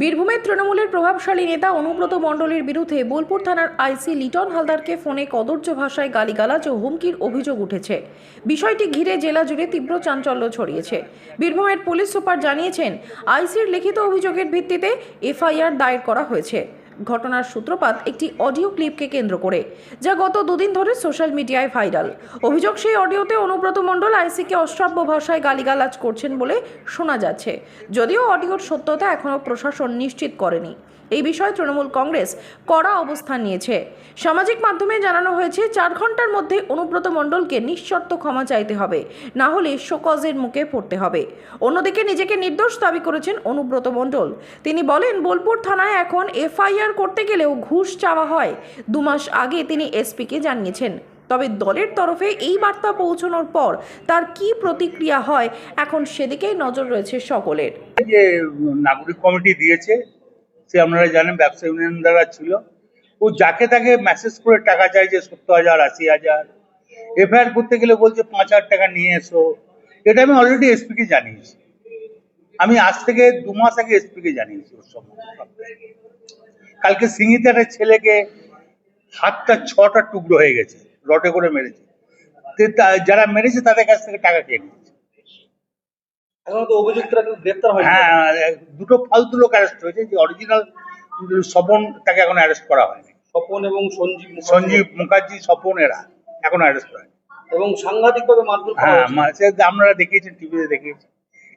বীরভূমের তৃণমূলের প্রভাবশালী নেতা অনুব্রত মণ্ডলের বিরুদ্ধে বোলপুর থানার আইসি লিটন হালদারকে ফোনে কদর্য ভাষায় গালিগালাজ ও হুমকির অভিযোগ উঠেছে। বিষয়টি ঘিরে জেলা জুড়ে তীব্র চাঞ্চল্য ছড়িয়েছে। বীরভূমের পুলিশ সুপার জানিয়েছেন, আইসির লিখিত অভিযোগের ভিত্তিতে এফআইআর দায়ের করা হয়েছে। ঘটনার সূত্রপাত একটি অডিও ক্লিপকে কেন্দ্র করে, যা গত দুদিন ধরে সোশ্যাল মিডিয়ায় ভাইরাল। অভিযোগ সেই অডিওতে অনুব্রত মণ্ডল আইসিকে অশ্রাব্য ভাষায় গালিগালাজ করছেন বলে শোনা যাচ্ছে, যদিও অডিওর সত্যতা এখনও প্রশাসন নিশ্চিত করেনি। এই বিষয়ে তৃণমূল কংগ্রেস কড়া অবস্থান নিয়েছে। সামাজিক মাধ্যমে জানানো হয়েছে, চার ঘণ্টার মধ্যে অনুব্রত মণ্ডলকে নিঃশর্ত ক্ষমা চাইতে হবে, না হলে শোকজের মুখে পড়তে হবে। অন্যদিকে নিজেকে নির্দোষ দাবি করেছেন অনুব্রত মণ্ডল। তিনি বলেন, বোলপুর থানায় এখন এফআইআর করতে গেলেও ঘুষ চাওয়া হয়। দুমাস আগে তিনি এসপিকে জানিয়েছেন। তবে দলের তরফে এই বার্তা পৌঁছানোর পর তার কি প্রতিক্রিয়া হয়, এখন সেদিকেই নজর রয়েছে সকলের। যে নাগরিক কমিটি দিয়েছে, সে আপনারা জানেন ব্যবসা ইউনিয়ন দ্বারা ছিল। ও যাকে তাকে মেসেজ করে টাকা চাইছে সত্তর হাজার, আশি হাজার। এফআইআর করতে গেলে বলছে পাঁচ হাজার টাকা নিয়ে এসো। এটা আমি অলরেডি এসপিকে জানিয়েছি। আমি আজ থেকে দু মাস আগে এসপিকে জানিয়েছি ওর সম্বন্ধে। কালকে সিঙ্গিতে একটা ছেলেকে হাতটা ছটা টুকরো হয়ে গেছে রটে করে মেরেছে। যারা মেরেছে তাদের কাছ থেকে টাকা খেয়ে নিয়েছে। হ্যাঁ। দুটো ফালতু লোক অ্যারেস্ট হয়েছে যে অরিজিনাল স্বপন তাকে এখন অ্যারেস্ট করা হয়নি। স্বপন এবং সঞ্জীব সঞ্জীব মুখার্জি স্বপন এরা এখন অ্যারেস্ট হয়নি এবং সাংঘাতিক ভাবে মারধর হ্যাঁ আপনারা দেখিয়েছেন টিভিতে দেখিয়েছেন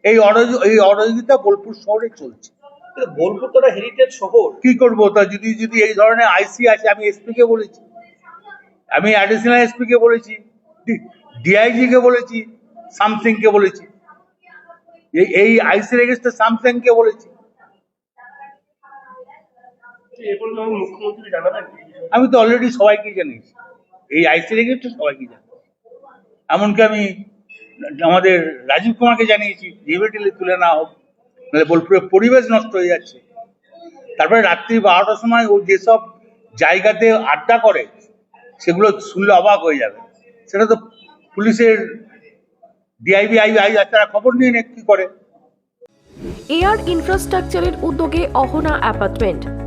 এই অরজ- এই অরজিতা বোলপুর শহরে চলছে। বোলপুর তো একটা হেরিটেজ শহর। কি করব? তা যদি যদি এই ধরনের আইসি আছে আমি এসপি কে বলেছি। আমি অ্যাডিশনাল এসপি কে বলেছি ডিআইজি কে বলেছি সামথিং কে বলেছি। এই- এই আইসি রেজিস্টার সামথিং কে বলেছি। আমি তো অলরেডি সবাইকে জানিয়েছি। এই আইসি রেজিস্টার সবাইকে জানি এমনকি আমি আমাদের রাজীব কুমারকে জানিয়েছি জিবিটিলি তুলে না হোক। নাহলে বোলপুরের পরিবেশ নষ্ট হয়ে যাচ্ছে। তারপরে রাত্রি বারোটার সময় ও যেসব জায়গাতে আড্ডা করে, সেগুলো শুনলে অবাক হয়ে যাবে। সেটা তো পুলিশের ডিআইবি আই আই তারা খবর নিয়ে কি করে? এয়ার ইনফ্রাস্ট্রাকচারের উদ্যোগে অহনা অ্যাপার্টমেন্ট।